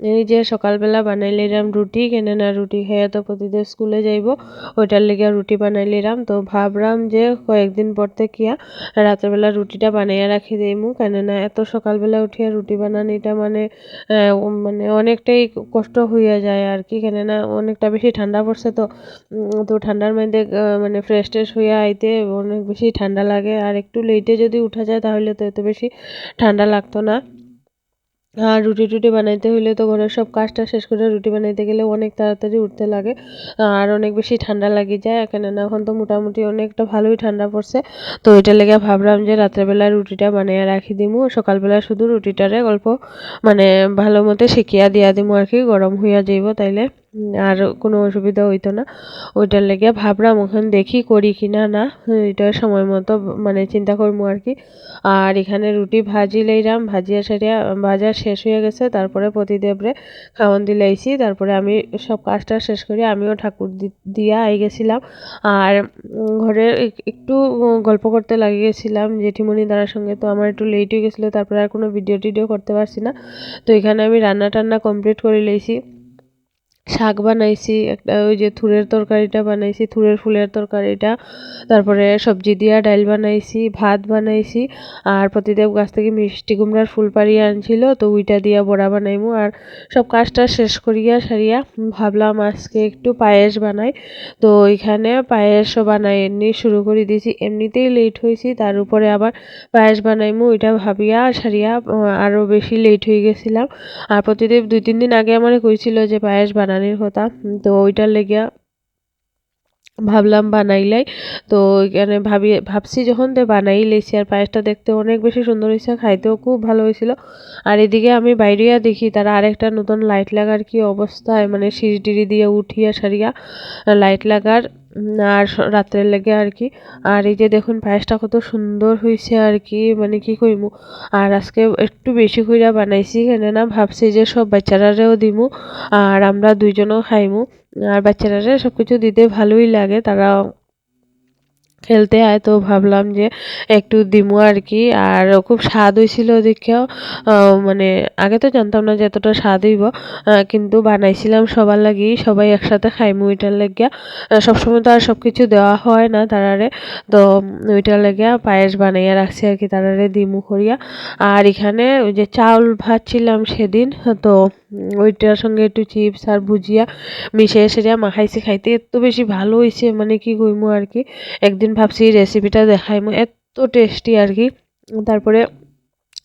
এই যে সকালবেলা বানাইলিরাম রুটি কেনে না রুটি খেয়ে তো প্রতিদিন স্কুলে যাইব, ওইটার লেগে রুটি বানাই বানাইলিরাম তো ভাবলাম যে কয়েকদিন পর থেকে রাত্রেবেলা রুটিটা বানাইয়া রাখি দিইমু কেননা এত সকালবেলা উঠিয়া রুটি বানানিটা মানে মানে অনেকটাই কষ্ট হইয়া যায় আর কি, কেননা অনেকটা বেশি ঠান্ডা পড়ছে তো। তো ঠান্ডার মধ্যে মানে ফ্রেশ ট্রেশ হইয়া আইতে অনেক বেশি ঠান্ডা লাগে। আর একটু লেটে যদি উঠা যায় তাহলে তো এত বেশি ঠান্ডা লাগতো না। আর রুটি টুটি বানাইতে হইলে তো ঘরের সব কাজটা শেষ করে রুটি বানাইতে গেলে অনেক তাড়াতাড়ি উঠতে লাগে, আর অনেক বেশি ঠান্ডা লাগে যায়। এখানে না এখন তো মোটামুটি অনেকটা ভালোই ঠান্ডা পড়ছে। তো ওইটা লেগে ভাবলাম যে রাত্রেবেলা রুটিটা বানিয়ে রাখি দিমু। সকালবেলা শুধু রুটিটারে অল্প মানে ভালো মতো শিখিয়া দিয়া দিমু আর কি, গরম হইয়া যাইব তাইলে। আর কোনো অসুবিধা হইতো না। ওইটার লেগে ভাবলাম ওখানে দেখি করি কি না না এটা সময় মতো মানে চিন্তা করব আর কি। আর এখানে রুটি ভাজি লইলাম, ভাজিয়া সারিয়া, ভাজা শেষ হয়ে গেছে, তারপরে প্রতিদেবরে খাওয়ান দিলাইছি। তারপরে আমি সব কাজটা শেষ করে, আমিও ঠাকুর দিয়া আই গেছিলাম। আর ঘরে একটু গল্প করতে লাগিয়ে গেছিলাম জেঠিমণি দাদার সঙ্গে, তো আমার একটু লেট হয়ে গেছিল, তারপরে আর কোনো ভিডিও টিডিও করতে পারছি না। তো এখানে আমি রান্না টান্না কমপ্লিট করে লইছি। শাক বানাইছি, একটা ওই যে থুরের তরকারিটা বানাইছি, থুরের ফুলের তরকারিটা। তারপরে সবজি দিয়া ডাইল বানাইছি, ভাত বানাইছি, আর প্রতিদেব গাছ থেকে মিষ্টি কুমড়ার ফুল পাড়িয়ে আনছিল, তো ওইটা দিয়া বড়া বানাইমু। আর সব কাজটা শেষ করিয়া সারিয়া ভাবলাম আজকে একটু পায়েস বানাই। তো ওইখানে পায়েসও বানাই এমনি শুরু করে দিয়েছি। এমনিতেই লেট হয়েছি, তার উপরে আবার পায়েস বানাইমু, ওইটা ভাবিয়া সারিয়া আরও বেশি লেট হয়ে গেছিলাম। আর প্রতিদেব দুই তিন দিন আগে আমার কইছিল যে পায়েস বানা বানানির কথা। তো ওইটার লেগিয়া ভাবলাম বানাইলাই তো এখানে ভাবি, ভাবছি যখন তো বানাই লেছি আর পায়েসটা দেখতে অনেক বেশি সুন্দর হয়েছে, খাইতেও খুব ভালো হয়েছিল। আর এদিকে আমি বাইরেয়া দেখি তারা আরেকটা নতুন লাইট লাগার কি অবস্থায় মানে সিঁড়ি টিড়ি দিয়ে উঠিয়া সারিয়া লাইট লাগার আর রাত্রের লেগে আর কি। আর এই যে দেখুন, পায়েসটা কত সুন্দর হয়েছে আর কি মানে কি কইমু। আর আজকে একটু বেশি কইরা বানাইছি কেন না ভাবছি যে সব বাচ্চারারেও দিমু, আর আমরা দুইজনও খাইমু। আর বাচ্চারারে সব কিছু দিতে ভালোই লাগে, তারা খেলতে আয়। তো ভাবলাম যে একটু দিমু আর কি আর খুব স্বাদ হয়েছিল দেখেও। মানে আগে তো জানতাম না যে এতটা স্বাদ হইব। কিন্তু বানাইছিলাম সবার লাগি। সবাই একসাথে খাইমু ওইটার লেগিয়া। সবসময় তো আর সব কিছু দেওয়া হয় না তারারে। তো ওইটার লেগিয়া পায়েস বানাইয়া রাখছি আর কি তারারে দিমু করিয়া। আর এখানে ওই যে চাউল ভাজছিলাম সেদিন। তো ওইটার সঙ্গে একটু চিপস আর ভুজিয়া মিশিয়ে সেরিয়া মাখাইছি। খাইতে এত বেশি ভালো হয়েছে মানে কি কইমু আর কি একদিন ভাবছি রেসিপিটা দেখাইমু এত টেস্টি আর কি। তারপরে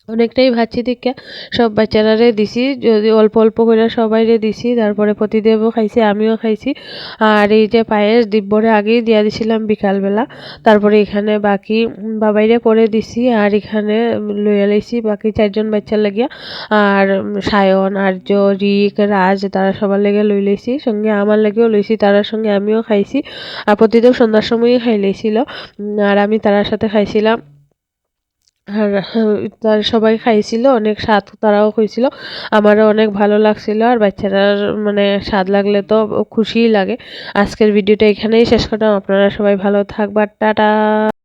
অনেকটাই ভাবছি দেখে সব বাচ্চারারে দিছি, যদি অল্প অল্প করে সবাইরে দিছি, তারপরে প্রতিদেবও খাইছে, আমিও খাইছি। আর এই যে পায়েস দিব্যরে আগেই দিয়া দিছিলাম বিকালবেলা, তারপরে এখানে বাকি বাবাইরে পরে দিছি, আর এখানে লইয়া লাইছি বাকি চারজন বাচ্চার লাগিয়া। আর সায়ন, আর্য, রিক, রাজ, তারা সবার লেগে লই লাইছি, সঙ্গে আমার লাগেও লইছি তারার সঙ্গে আমিও খাইছি। আর প্রতিদেব সন্ধ্যার সময়ই খাই লাইছিল। আর আমি তারার সাথে খাইছিলাম আর তার সবাই খাইছিল, অনেক স্বাদ তারাও খুঁজছিল আমারও অনেক ভালো লাগছিল আর বাচ্চারার মানে স্বাদ লাগলে তো খুশিই লাগে। আজকের ভিডিওটা এখানেই শেষ করলাম। আপনারা সবাই ভালো থাকবার টাটা।